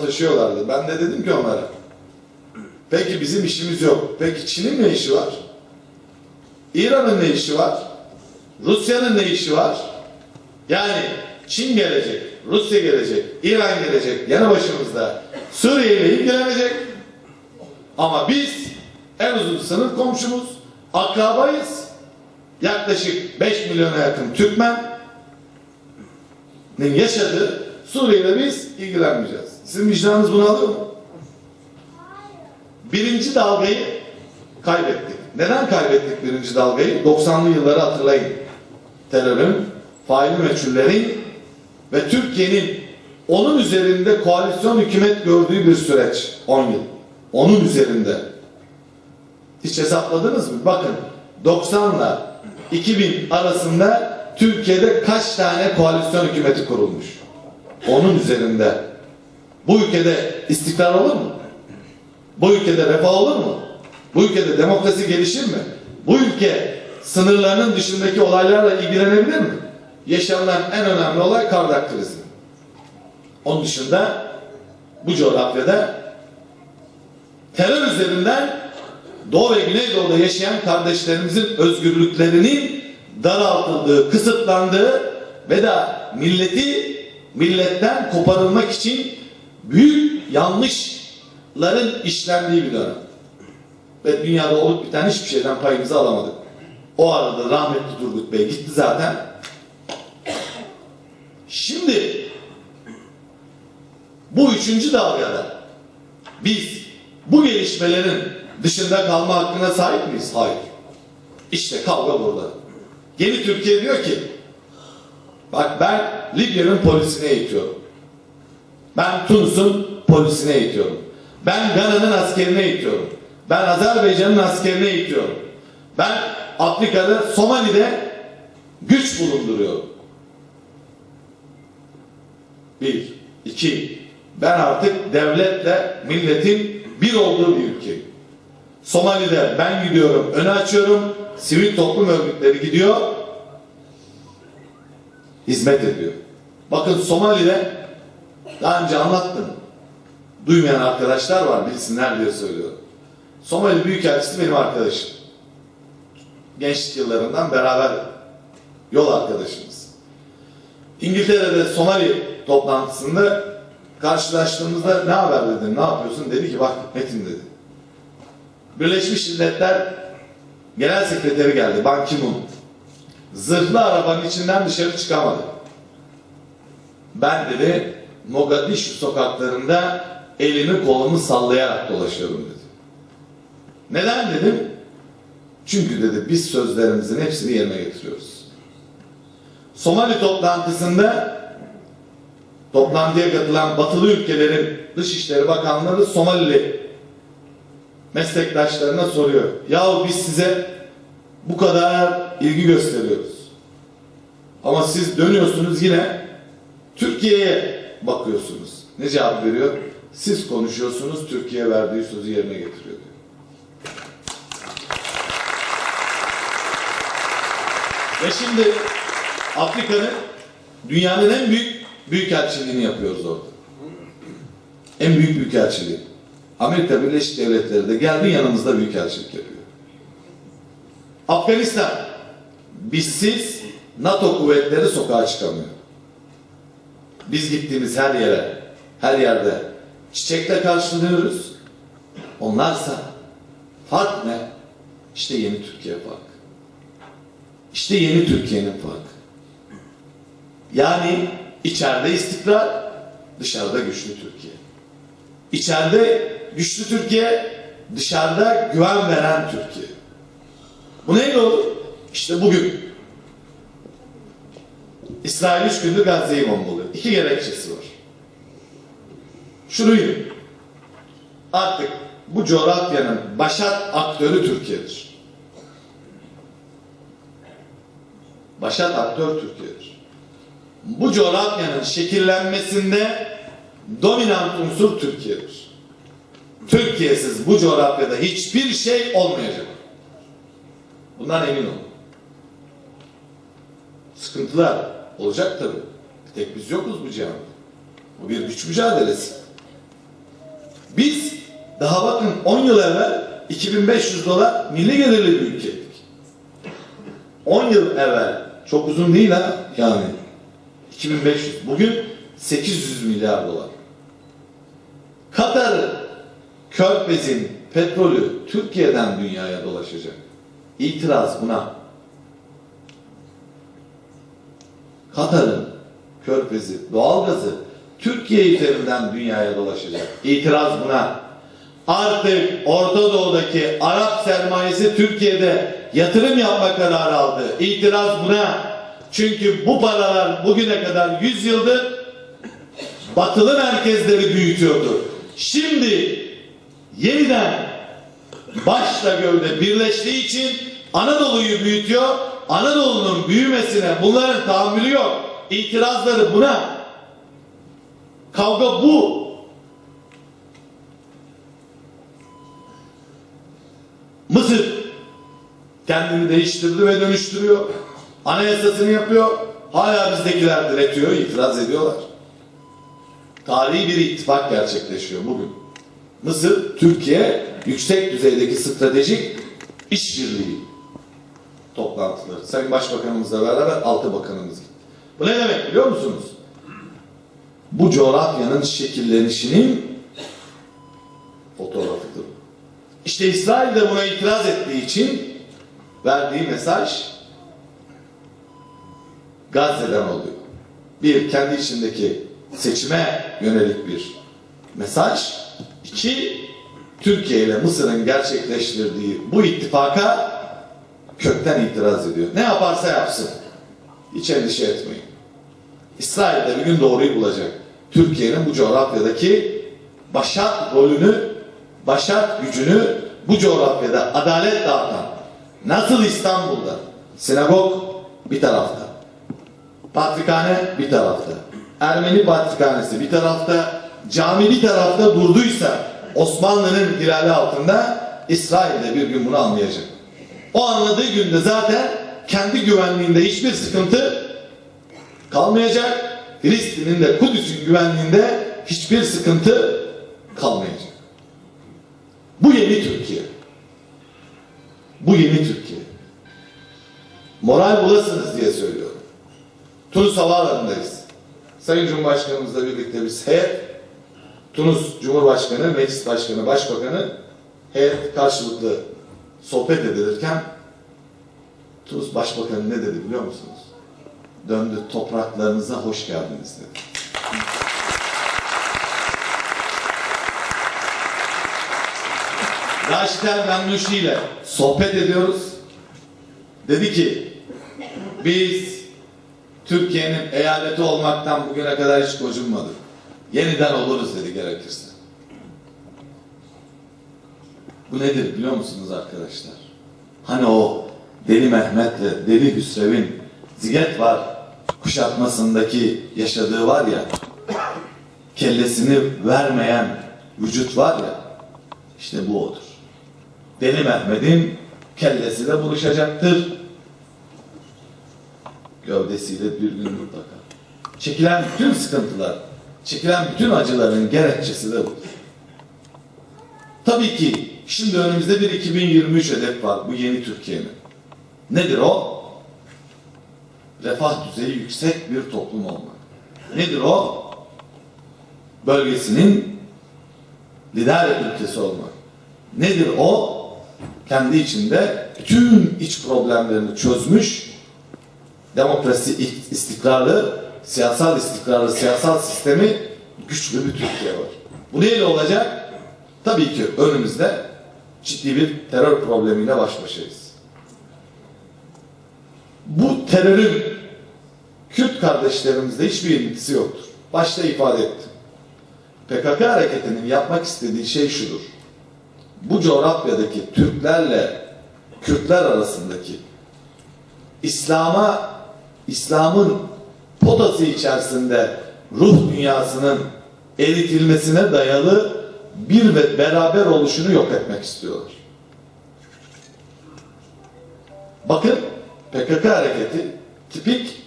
taşıyorlardı. Ben de dedim ki onlara. Peki bizim işimiz yok. Peki Çin'in ne işi var? İran'ın ne işi var? Rusya'nın ne işi var? Yani Çin gelecek, Rusya gelecek, İran gelecek yanı başımızda Suriye ile ilgilenecek. Ama biz en uzun sınır komşumuz, akrabayız. Yaklaşık 5 milyona yakın Türkmen'in yaşadığı Suriye'yle biz ilgilenmeyeceğiz. Sizin vicdanınız bunu alıyor mu? Birinci dalgayı kaybettik. Neden kaybettik birinci dalgayı? 90'lı yılları hatırlayın. Terörün, faili meçhullerin ve Türkiye'nin onun üzerinde koalisyon hükümet gördüğü bir süreç. 10 yıl. Onun üzerinde. Hiç hesapladınız mı? Bakın 90 ile 2000 arasında Türkiye'de kaç tane koalisyon hükümeti kurulmuş? Onun üzerinde. Bu ülkede istikrar olur mu? Bu ülkede refah olur mu? Bu ülkede demokrasi gelişir mi? Bu ülke sınırlarının dışındaki olaylarla ilgilenebilir mi? Yaşanılan en önemli olay Kardak krizi. Onun dışında bu coğrafyada terör üzerinden Doğu ve Güneydoğu'da yaşayan kardeşlerimizin özgürlüklerinin daraltıldığı, kısıtlandığı ve de milleti milletten koparılmak için büyük yanlışların işlendiği bir dönem. Ve dünyada olup biten hiçbir şeyden payımızı alamadık. O arada rahmetli Turgut Bey gitti zaten. Şimdi bu üçüncü dalgada biz bu gelişmelerin dışında kalma hakkına sahip miyiz? Hayır. İşte kavga burada. Yeni Türkiye diyor ki bak ben Libya'nın polisini eğitiyorum. Ben Tunus'un polisini eğitiyorum. Ben Gana'nın askerini eğitiyorum. Ben Azerbaycan'ın askerini eğitiyorum. Ben Afrika'da Somali'de güç bulunduruyorum. Bir. iki. Ben artık devletle milletin bir olduğu bir ülkeyim. Somali'de ben gidiyorum, öne açıyorum. Sivil toplum örgütleri gidiyor, hizmet ediyor. Bakın Somali'de daha önce anlattım. Duymayan arkadaşlar var bilsinler diye söylüyorum. Somali Büyükelçisi benim arkadaşım. Gençlik yıllarından beraber yol arkadaşımız. İngiltere'de Somali toplantısında karşılaştığımızda ne haber dedim, ne yapıyorsun? Dedi ki bak Metin dedi. Birleşmiş Milletler Genel Sekreteri geldi, Ban Ki-moon. Zırhlı arabanın içinden dışarı çıkamadı. Ben dedi Mogadishu sokaklarında elimi kolumu sallayarak dolaşıyorum dedi. Neden dedim? Çünkü dedi biz sözlerimizin hepsini yerine getiriyoruz. Somali toplantısında toplantıya katılan batılı ülkelerin Dışişleri Bakanları Somalili meslektaşlarına soruyor. Yahu biz size bu kadar ilgi gösteriyoruz. Ama siz dönüyorsunuz yine Türkiye'ye bakıyorsunuz. Ne cevap veriyor? Siz konuşuyorsunuz, Türkiye verdiği sözü yerine getiriyor diyor. Ve şimdi Afrika'nın dünyanın en büyük büyükelçiliğini yapıyoruz orada. En büyük büyükelçiliği. Amerika Birleşik Devletleri de geldi yanımızda büyükelçilik yapıyor. Afganistan bizsiz NATO kuvvetleri sokağa çıkamıyor. Biz gittiğimiz her yere, her yerde çiçekle karşılıyoruz. Onlarsa fark ne? İşte yeni Türkiye fark. İşte yeni Türkiye'nin farkı. Yani içeride istikrar, dışarıda güçlü Türkiye. İçeride güçlü Türkiye, dışarıda güven veren Türkiye. Bu neyle olur? İşte bugün. İsrail üç gündür Gazze'yi bombalıyor. İki gerekçesi var. Şunu bilin. Artık bu coğrafyanın başat aktörü Türkiye'dir. Başat aktör Türkiye'dir. Bu coğrafyanın şekillenmesinde dominant unsur Türkiye'dir. Türkiye'siz bu coğrafyada hiçbir şey olmayacak. Bundan emin olun. Sıkıntılar olacak tabii. Tek biz yokuz bu cihanda. Bu bir güç mücadelesi. daha bakın 10 yıl evvel 2500 dolar milli gelirli bir ülkeydik. 10 yıl evvel çok uzun değil ha yani 2500 bugün 800 milyar dolar. Katar Körfez'in petrolü Türkiye'den dünyaya dolaşacak. İtiraz buna. Katar'ın Körfez'i, doğalgazı Türkiye üzerinden dünyaya dolaşacak. İtiraz buna. Artık Orta Doğu'daki Arap sermayesi Türkiye'de yatırım yapma kararı aldı. İtiraz buna. Çünkü bu paralar bugüne kadar 100 yıldır batılı merkezleri büyütüyordu. Şimdi yeniden başla gövde birleştiği için Anadolu'yu büyütüyor. Anadolu'nun büyümesine bunların tahammülü yok. İtirazları buna. Kavga bu. Mısır kendini değiştirdi ve dönüştürüyor. Anayasasını yapıyor. Hala bizdekiler diretiyor, itiraz ediyorlar. Tarihi bir ittifak gerçekleşiyor bugün. Mısır, Türkiye yüksek düzeydeki stratejik işbirliği toplantıları. Sayın Başbakanımızla beraber altı bakanımız gitti. Bu ne demek biliyor musunuz? Bu coğrafyanın şekillenişinin fotoğrafıdır. İşte İsrail de buna itiraz ettiği için verdiği mesaj Gazze'den oluyor. Bir, kendi içindeki seçime yönelik bir mesaj. İki, Türkiye ile Mısır'ın gerçekleştirdiği bu ittifaka kökten itiraz ediyor. Ne yaparsa yapsın. Hiç endişe etmeyin. İsrail de bir gün doğruyu bulacak. Türkiye'nin bu coğrafyadaki başat rolünü, başat gücünü bu coğrafyada adalet dağıtan, nasıl İstanbul'da sinagog bir tarafta, patrikhane bir tarafta, Ermeni patrikhanesi bir tarafta, cami bir tarafta durduysa Osmanlı'nın hilali altında İsrail de bir gün bunu anlayacak. O anladığı günde zaten kendi güvenliğinde hiçbir sıkıntı kalmayacak. Filistin'in de Kudüs'ün güvenliğinde hiçbir sıkıntı kalmayacak. Bu yeni Türkiye. Bu yeni Türkiye. Moral bulasınız diye söylüyorum. Tunus Havaalanı'ndayız. Sayın Cumhurbaşkanımızla birlikte biz heyet, Tunus Cumhurbaşkanı, Meclis Başkanı, Başbakanı heyet karşılıklı sohbet edilirken Tunus Başbakanı ne dedi biliyor musunuz? Döndü topraklarınıza hoş geldiniz dedi. Raşid El Memnuşi ile sohbet ediyoruz. Dedi ki biz Türkiye'nin eyaleti olmaktan bugüne kadar hiç gocunmadık. Yeniden oluruz dedi gerekirse. Bu nedir biliyor musunuz arkadaşlar? Hani o Deli Mehmet'le Deli Hüsrev'in Ziget var kuşatmasındaki yaşadığı var ya kellesini vermeyen vücut var ya işte bu odur. Deli Mehmet'in kellesiyle buluşacaktır. Gövdesiyle bir gün mutlaka. Çekilen bütün sıkıntılar, çekilen bütün acıların gerekçesi de budur. Tabii ki şimdi önümüzde bir 2023 hedef var bu yeni Türkiye'nin. Nedir o? Refah düzeyi yüksek bir toplum olmak. Nedir o? Bölgesinin lider ülkesi olmak. Nedir o? Kendi içinde bütün iç problemlerini çözmüş, demokrasi istikrarlı, siyasal istikrarlı, siyasal sistemi güçlü bir Türkiye var. Bu neyle olacak? Tabii ki önümüzde ciddi bir terör problemiyle baş başayız. Bu terörün Kürt kardeşlerimizde hiçbir ilgisi yoktur. Başta ifade ettim. PKK hareketinin yapmak istediği şey şudur. Bu coğrafyadaki Türklerle Kürtler arasındaki İslam'a İslam'ın potası içerisinde ruh dünyasının eritilmesine dayalı bir ve beraber oluşunu yok etmek istiyorlar. Bakın PKK hareketi tipik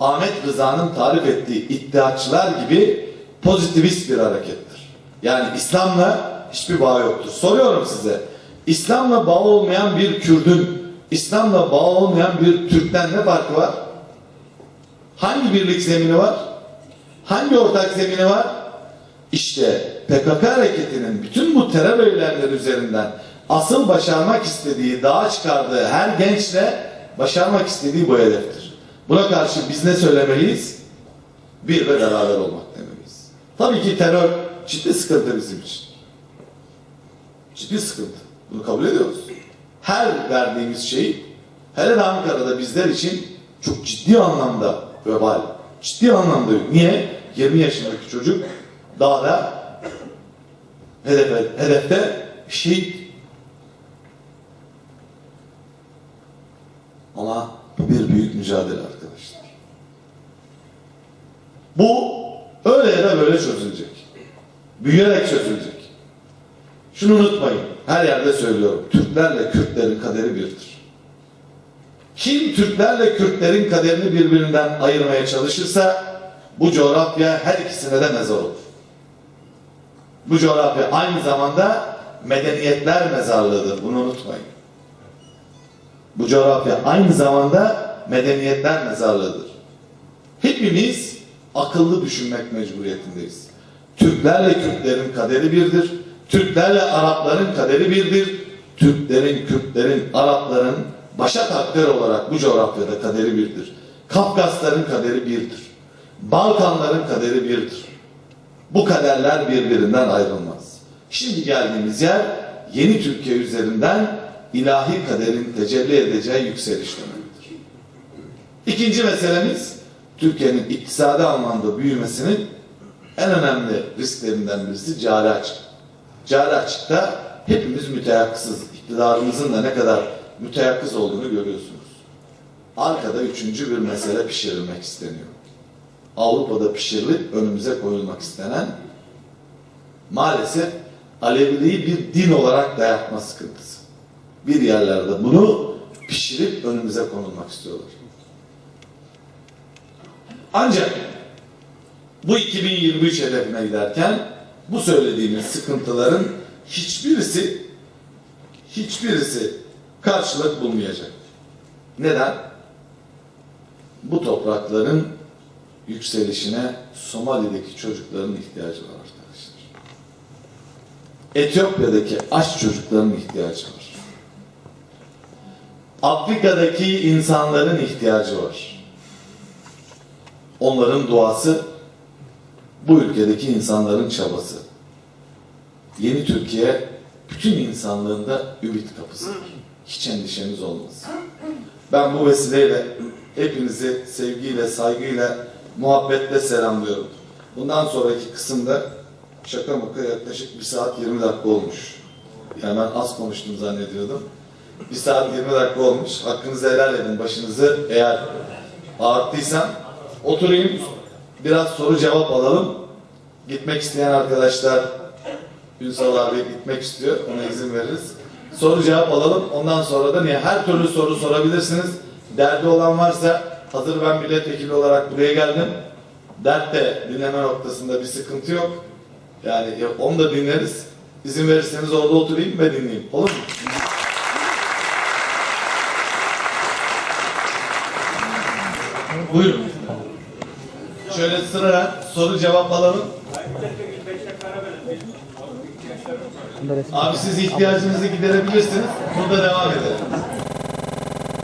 Ahmet Rıza'nın tarif ettiği iddiaçılar gibi pozitivist bir harekettir. Yani İslam'la hiçbir bağı yoktur. Soruyorum size. İslam'la bağı olmayan bir Kürdün, İslam'la bağı olmayan bir Türk'ten ne farkı var? Hangi birlik zemini var? Hangi ortak zemini var? İşte PKK hareketinin bütün bu terör eylemleri üzerinden asıl başarmak istediği, dağa çıkardığı her gençle başarmak istediği bu hedeftir. Buna karşı biz ne söylemeliyiz? Bir ve beraber olmak demeliyiz. Tabii ki terör ciddi sıkıntı bizim için. Ciddi sıkıntı. Bunu kabul ediyoruz. Her verdiğimiz şey hele de Ankara'da bizler için çok ciddi anlamda vebal. Ciddi anlamda. Niye? 20 yaşındaki çocuk dağda hedefe, hedefte şehit. Ama bu bir büyük mücadele arkadaşlar. Bu öyle ya da böyle çözülecek. Büyüyerek çözülecek. Şunu unutmayın. Her yerde söylüyorum. Türklerle Kürtlerin kaderi birdir. Kim Türklerle Kürtlerin kaderini birbirinden ayırmaya çalışırsa bu coğrafya her ikisine de mezar olur. Bu coğrafya aynı zamanda medeniyetler mezarlığıdır. Bunu unutmayın. Bu coğrafya aynı zamanda medeniyetler mezarlığıdır. Hepimiz akıllı düşünmek mecburiyetindeyiz. Türklerle Kürtlerin kaderi birdir. Türklerle Arapların kaderi birdir. Türklerin, Kürtlerin, Arapların başa takdir olarak bu coğrafyada kaderi birdir. Kafkasların kaderi birdir. Balkanların kaderi birdir. Bu kaderler birbirinden ayrılmaz. Şimdi geldiğimiz yer yeni Türkiye üzerinden ilahi kaderin tecelli edeceği yükseliş dönemidir. İkinci meselemiz Türkiye'nin iktisadi anlamda büyümesinin en önemli risklerinden birisi cari açık. Cari açıkta hepimiz müteyakkısız. İktidarımızın da ne kadar müteyakkız olduğunu görüyorsunuz. Arkada üçüncü bir mesele pişirilmek isteniyor. Avrupa'da pişirilip önümüze koyulmak istenen maalesef Aleviliği bir din olarak dayatma sıkıntısı. Bir yerlerde bunu pişirip önümüze konulmak istiyorlar. Ancak bu 2023 hedefine giderken bu söylediğimiz sıkıntıların hiçbirisi hiçbirisi karşılık bulmayacak. Neden? Bu toprakların yükselişine Somali'deki çocukların ihtiyacı var arkadaşlar. Etiyopya'daki aç çocukların ihtiyacı var. Afrika'daki insanların ihtiyacı var. Onların duası bu ülkedeki insanların çabası. Yeni Türkiye bütün insanlığında ümit kapısı. Hiç endişeniz olmasın. Ben bu vesileyle hepinizi sevgiyle, saygıyla, muhabbetle selamlıyorum. Bundan sonraki kısımda şaka maka yaklaşık 1 saat 20 dakika olmuş. Yani ben az konuştum zannediyordum. 1 saat 20 dakika olmuş. Hakkınızı helal edin. Başınızı eğer ağırttıysam oturayım. Biraz soru cevap alalım. Gitmek isteyen arkadaşlar Ünsal abi gitmek istiyor. Ona izin veririz. Soru cevap alalım. Ondan sonra da niye her türlü soru sorabilirsiniz. Derdi olan varsa hazır ben milletvekili olarak buraya geldim. Dert de dinleme noktasında bir sıkıntı yok. Yani ya onu da dinleriz. İzin verirseniz orada oturayım ve dinleyeyim. Olur mu? Buyurun. Şöyle sıraya soru cevap alalım. Abi siz ihtiyacınızı giderebilirsiniz. Burada devam edelim.